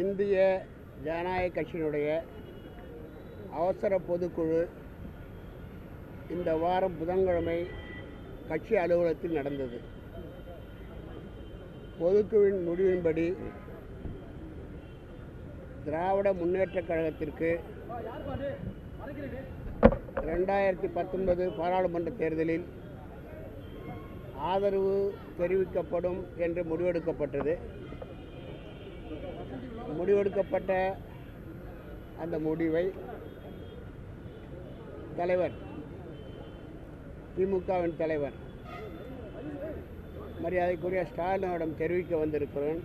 இந்திய ஜனநாயக கட்சியினுடைய அவசர பொதுக்குழு இந்த வாரம் புதன்கிழமை கட்சி அலுவலகத்தில் நடந்தது. பொதுக்குழுவின் முடிவின்படி திராவிட முன்னேற்றக் கழகத்திற்கு ரெண்டாயிரத்தி பத்தொன்பது பாராளுமன்ற தேர்தலில் ஆதரவு தெரிவிக்கப்படும் என்று முடிவெடுக்கப்பட்டது. முடிவெடுக்கப்பட்ட அந்த முடிவை தலைவர் திமுகவின் தலைவர் மரியாதைக்குரிய ஸ்டாலினிடம் தெரிவிக்க வந்திருக்கிறேன்.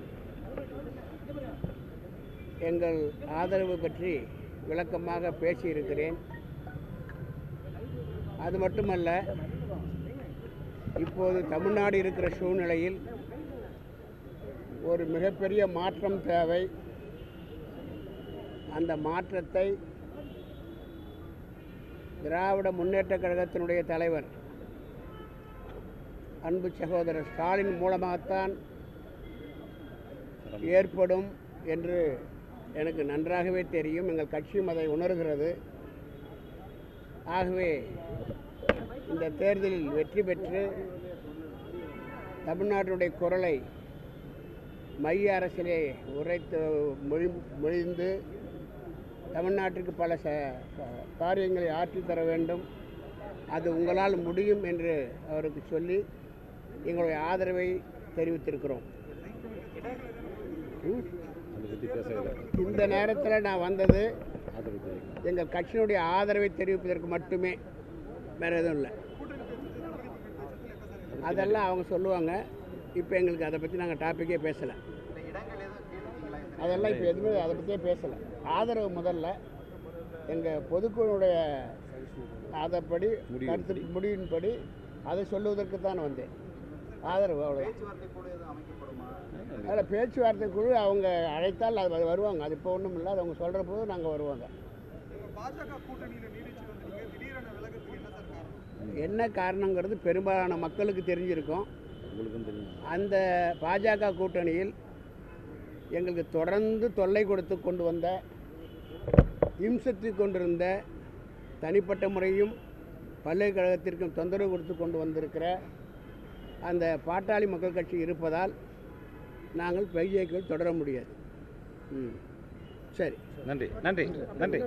எங்கள் ஆதரவு பற்றி விளக்கமாக பேசியிருக்கிறேன். அது மட்டுமல்ல இப்போது தமிழ்நாடு இருக்கிற சூழ்நிலையில் ஒரு மிகப்பெரிய மாற்றம் தேவை. அந்த மாற்றத்தை திராவிட முன்னேற்ற கழகத்தினுடைய தலைவர் அன்பு சகோதரர் ஸ்டாலின் மூலமாகத்தான் ஏற்படும் என்று எனக்கு நன்றாகவே தெரியும். எங்கள் கட்சியும் அதை உணர்கிறது. ஆகவே இந்த தேர்தலில் வெற்றி பெற்று தமிழ்நாட்டினுடைய குரலை மைய அரசிலே உரைத்து மொழி மொழிந்து தமிழ்நாட்டிற்கு பல ச காரியங்களை ஆற்றி தர வேண்டும். அது உங்களால் முடியும் என்று அவருக்கு சொல்லி எங்களுடைய ஆதரவை தெரிவித்திருக்கிறோம். இந்த நேரத்தில் நான் வந்தது எங்கள் கட்சியினுடைய ஆதரவை தெரிவிப்பதற்கு மட்டுமே. வேறு எதுவும் இல்லை. அதெல்லாம் அவங்க சொல்லுவாங்க. இப்போ எங்களுக்கு அதை பற்றி நாங்கள் டாப்பிக்கே பேசலை. அதெல்லாம் இப்போ எதுவுமே அதை பற்றியே பேசலை. ஆதரவு முதல்ல எங்கள் பொதுக்குழுடைய ஆதரப்படி கருத்து முடிவின்படி அதை சொல்லுவதற்கு தான் வந்தேன். ஆதரவு அதில் பேச்சுவார்த்தை குழு அவங்க அழைத்தால் அது வருவாங்க. அது இப்போ ஒன்றும் இல்லை அது அவங்க சொல்கிற போது நாங்கள் வருவாங்க. என்ன காரணங்கிறது பெரும்பாலான மக்களுக்கு தெரிஞ்சிருக்கும். அந்த பாஜக கூட்டணியில் எங்களுக்கு தொடர்ந்து தொல்லை கொடுத்து கொண்டு வந்த இம்சத்து கொண்டிருந்த தனிப்பட்ட முறையும் பல்கலைக்கழகத்திற்கும் தொந்தரவு கொடுத்து கொண்டு வந்திருக்கிற அந்த பாட்டாளி மக்கள் கட்சி இருப்பதால் நாங்கள் பிஜேக்கள் தொடர முடியாது. ம். சரி. நன்றி. நன்றி. நன்றி.